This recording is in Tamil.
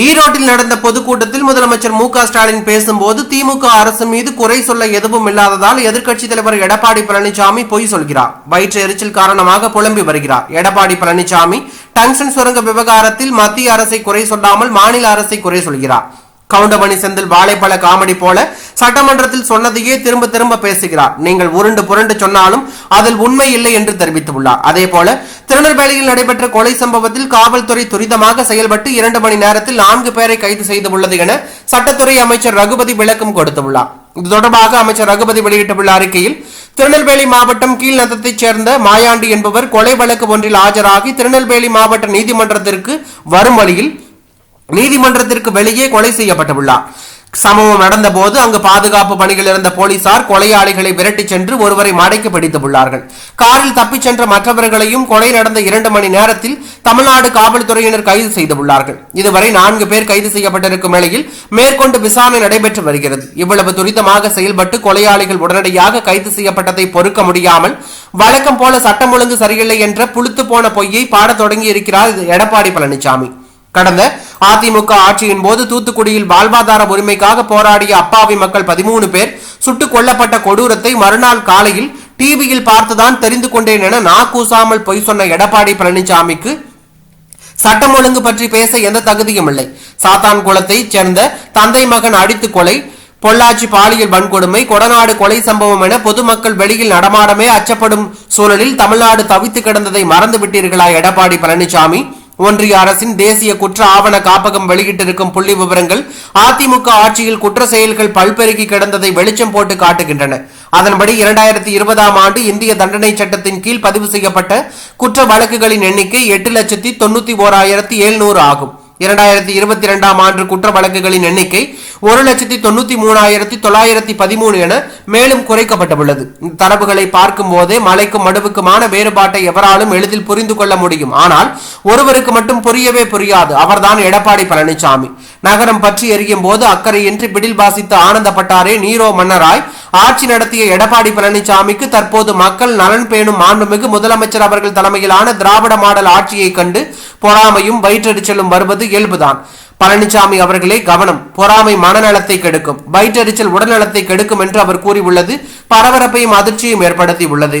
ஈரோட்டில் நடந்த பொதுக்கூட்டத்தில் முதலமைச்சர் மு க ஸ்டாலின் பேசும்போது திமுக அரசு மீது குறை சொல்ல எதுவும் இல்லாததால் எதிர்க்கட்சித் தலைவர் எடப்பாடி பழனிசாமி பொய் சொல்கிறார். வயிற்று எரிச்சல் காரணமாக புலம்பி வருகிறார். எடப்பாடி பழனிசாமி டங்ஷன் சுரங்க விவகாரத்தில் மத்திய அரசை குறை சொல்லாமல் மாநில அரசை குறை சொல்கிறார். கவுண்டமணி செந்தில் வாழைப்பழ காமெடி போல சட்டமன்றத்தில் சொன்னதையே திரும்ப திரும்ப பேசுகிறார். நீங்கள் உருண்டு புரண்டு சொன்னாலும் அதில் உண்மை இல்லை என்று தெரிவித்துள்ளார். அதே போல திருநெல்வேலியில் நடைபெற்ற கொலை சம்பவத்தில் காவல்துறை துரிதமாக செயல்பட்டு இரண்டு மணி நேரத்தில் நான்கு பேரை கைது செய்துள்ளது என சட்டத்துறை அமைச்சர் ரகுபதி விளக்கம் கொடுத்துள்ளார். இது தொடர்பாக அமைச்சர் ரகுபதி வெளியிட்டுள்ள அறிக்கையில் திருநெல்வேலி மாவட்டம் கீழ்நத்தத்தைச் சேர்ந்த மாயாண்டி என்பவர் கொலை வழக்கு ஒன்றில் ஆஜராகி திருநெல்வேலி மாவட்ட நீதிமன்றத்திற்கு வரும் வழியில் நீதிமன்றத்திற்கு வெளியே கொலை செய்யப்பட்டுள்ளார். சம்பவம் நடந்தபோது அங்கு பாதுகாப்பு பணியில் இருந்த போலீசார் கொலையாளிகளை விரட்டிச் சென்று ஒருவரை மடக்கி பிடித்துள்ளார்கள். காரில் தப்பிச் சென்ற மற்றவர்களையும் கொலை நடந்த இரண்டு மணி நேரத்தில் தமிழ்நாடு காவல்துறையினர் கைது செய்துள்ளார்கள். இதுவரை நான்கு பேர் கைது செய்யப்பட்டிருக்கும் நிலையில் மேற்கொண்டு விசாரணை நடைபெற்று வருகிறது. இவ்வளவு துரிதமாக செயல்பட்டு கொலையாளிகள் உடனடியாக கைது செய்யப்பட்டதை பொறுக்க முடியாமல் வழக்கம் போல சட்டம் ஒழுங்கு சரியில்லை என்ற புளுத்து போன பொய்யை பாடத் தொடங்கி இருக்கிறார் எடப்பாடி பழனிசாமி. கடந்த அதிமுக ஆட்சியின் போது தூத்துக்குடியில் வாழ்வாதார உரிமைக்காக போராடிய அப்பாவி மக்கள் பதிமூணு பேர் சுட்டுக் கொல்லப்பட்ட கொடூரத்தை மறுநாள் காலையில் டிவியில் பார்த்துதான் தெரிந்து கொண்டேன் என நாக்கூசாமல் பொய் சொன்ன எடப்பாடி பழனிசாமிக்கு சட்டம் ஒழுங்கு பற்றி பேச எந்த தகுதியும் இல்லை. சாத்தான் குளத்தைச் சேர்ந்த தந்தை மகன் அடித்து கொலை பொள்ளாச்சி பாலியல் வன்கொடுமை கொடநாடு கொலை சம்பவம் என பொதுமக்கள் வெளியில் நடமாடமே அச்சப்படும் சூழலில் தமிழ்நாடு தவித்து கிடந்ததை மறந்து விட்டீர்களா எடப்பாடி பழனிசாமி? ஒன்றிய அரசின் தேசிய குற்ற ஆவண காப்பகம் வெளியிட்டிருக்கும் புள்ளி விவரங்கள் அதிமுக ஆட்சியில் குற்ற செயல்கள் பல்பெருகி கிடந்ததை வெளிச்சம் போட்டு காட்டுகின்றன. அதன்படி இரண்டாயிரத்தி இருபதாம் ஆண்டு இந்திய தண்டனை சட்டத்தின் கீழ் பதிவு செய்யப்பட்ட குற்ற வழக்குகளின் எண்ணிக்கை எட்டு லட்சத்தி தொண்ணூத்தி ஓராயிரத்தி எழுநூறு ஆகும். இரண்டாயிரத்தி இருபத்தி இரண்டாம் ஆண்டு குற்ற வழக்குகளின் எண்ணிக்கை ஒரு லட்சத்தி தொண்ணூத்தி மூணாயிரத்தி தொள்ளாயிரத்தி பதிமூணு என மேலும் குறைக்கப்பட்டுள்ளது. இந்த தரவுகளை பார்க்கும் போதே மலைக்கும் மடுவுக்குமான வேறுபாட்டை எவராலும் எளிதில் புரிந்து கொள்ள முடியும். ஆனால் ஒருவருக்கு மட்டும் புரியவே புரியாது. அவர்தான் எடப்பாடி பழனிசாமி. நகரம் பற்றி எரியும் போது அக்கறையின்றி பிடில் வாசித்த ஆனந்தப்பட்டாரே நீரோ மன்னராய். ஆட்சி நடத்திய எடப்பாடி பழனிசாமிக்கு தற்போது மக்கள் நலன் பேணும் மாண்புமிகு முதலமைச்சர் அவர்கள் தலைமையிலான திராவிட மாடல் ஆட்சியை கண்டு பொறாமையும் வயிற்றெரிச்சலும் வருவது இயல்புதான். பழனிசாமி அவர்களே கவனம் பொறாமை மனநலத்தை கெடுக்கும் வயிற்றெரிச்சல் உடல்நலத்தை கெடுக்கும் என்று அவர் கூறியுள்ளது பரபரப்பையும் அதிர்ச்சியும் ஏற்படுத்தி உள்ளது